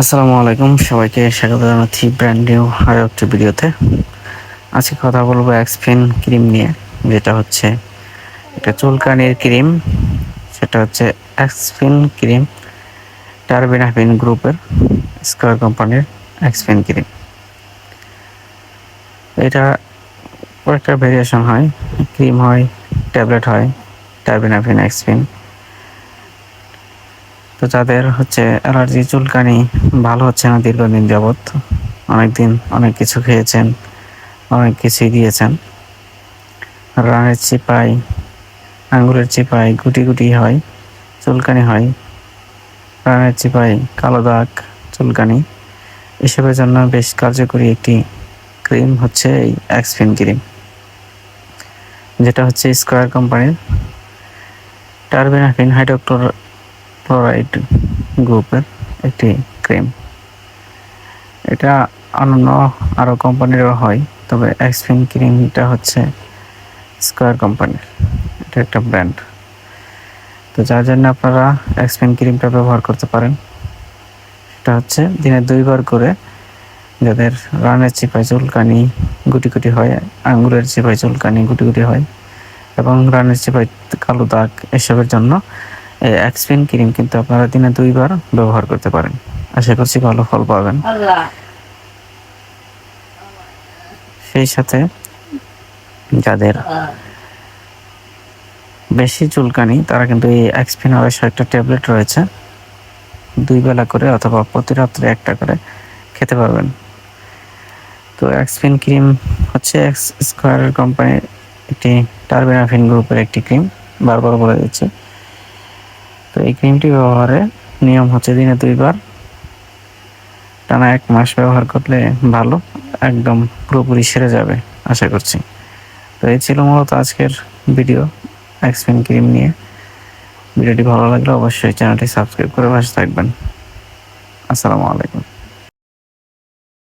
আসসালামু আলাইকুম, সবাইকে স্বাগত জানাচ্ছি ব্র্যান্ড নিউ আরও একটি ভিডিওতে। আজকে কথা বলব এক্সফিন ক্রিম নিয়ে, যেটা হচ্ছে একটা চুলকানির ক্রিম সেটা হচ্ছে এক্সফিন ক্রিম টারবিনাফিন গ্রুপের স্কোয়ার কোম্পানির এক্সফিন ক্রিম এটা কয়েকটা ভেরিয়েশন হয় ক্রিম হয় ট্যাবলেট হয় টারবিনাফিন এক্সফিন তো যাদের হচ্ছে অ্যালার্জি, চুলকানি ভালো হচ্ছে না দীর্ঘদিন যাবৎ অনেক দিন অনেক কিছু খেয়েছেন, অনেক কিছুই দিয়েছেন। রানের চিপাই, আঙ্গুরের চিপাই গুটি গুটি হয়, চুলকানি হয়। রানের চিপাই, কালো দাগ, চুলকানি। এসবের জন্য বেশ কার্যকরী একটি ক্রিম হচ্ছে এই এক্সফিন ক্রিম, যেটা হচ্ছে স্কোয়ার কোম্পানির টার্বিনাফিন হাইড্রোক্লোর ক্লোরাইড গ্রুপের একটি ক্রিম এটা অন্যান্য আরও কোম্পানিরও হয়, তবে এক্সফিন ক্রিমটা হচ্ছে স্কোয়ার কোম্পানির এটা একটা ব্র্যান্ড তো যার জন্য আপনারা এক্সফিন ক্রিমটা ব্যবহার করতে পারেন। সেটা হচ্ছে দিনে দুইবার করে যাদের রানের চিপাই চুলকানি গুটি গুটি হয়, আঙ্গুরের চিপাই চুলকানি গুটি গুটি হয়, এবং রানের চিপাই কালো দাগ এসবের জন্য এই এক্সপিন ক্রিম কিন্তু আপনারা দিনে দুইবার ব্যবহার করতে পারেন। আশা করছি ভালো ফল পাবেন। সেই সাথে যাদের বেশি চুলকানি তারা কিন্তু এই এক্সপিন আড়াইশো একটা ট্যাবলেট রয়েছে। দুই বেলা করে অথবা প্রতি রাত্রে একটা করে খেতে পারবেন। তো এক্সপিন ক্রিম হচ্ছে এক্স স্কোয়ার কোম্পানির একটি টার্বিনাফিন গ্রুপের একটি ক্রিম বারবার বলে দিচ্ছি। তো এই ক্রিমটি ব্যবহারে নিয়ম হচ্ছে দিনে দুইবার, টানা এক মাস ব্যবহার করলে ভালো, একদম পুরোপুরি সেরে যাবে, আশা করছি। তো এই ছিল মূলত আজকের ভিডিও এক্সপেন ক্রিম নিয়ে। ভিডিওটি ভালো লাগলে অবশ্যই চ্যানেলটি সাবস্ক্রাইব করে পাশে থাকবেন। আসসালামু আলাইকুম।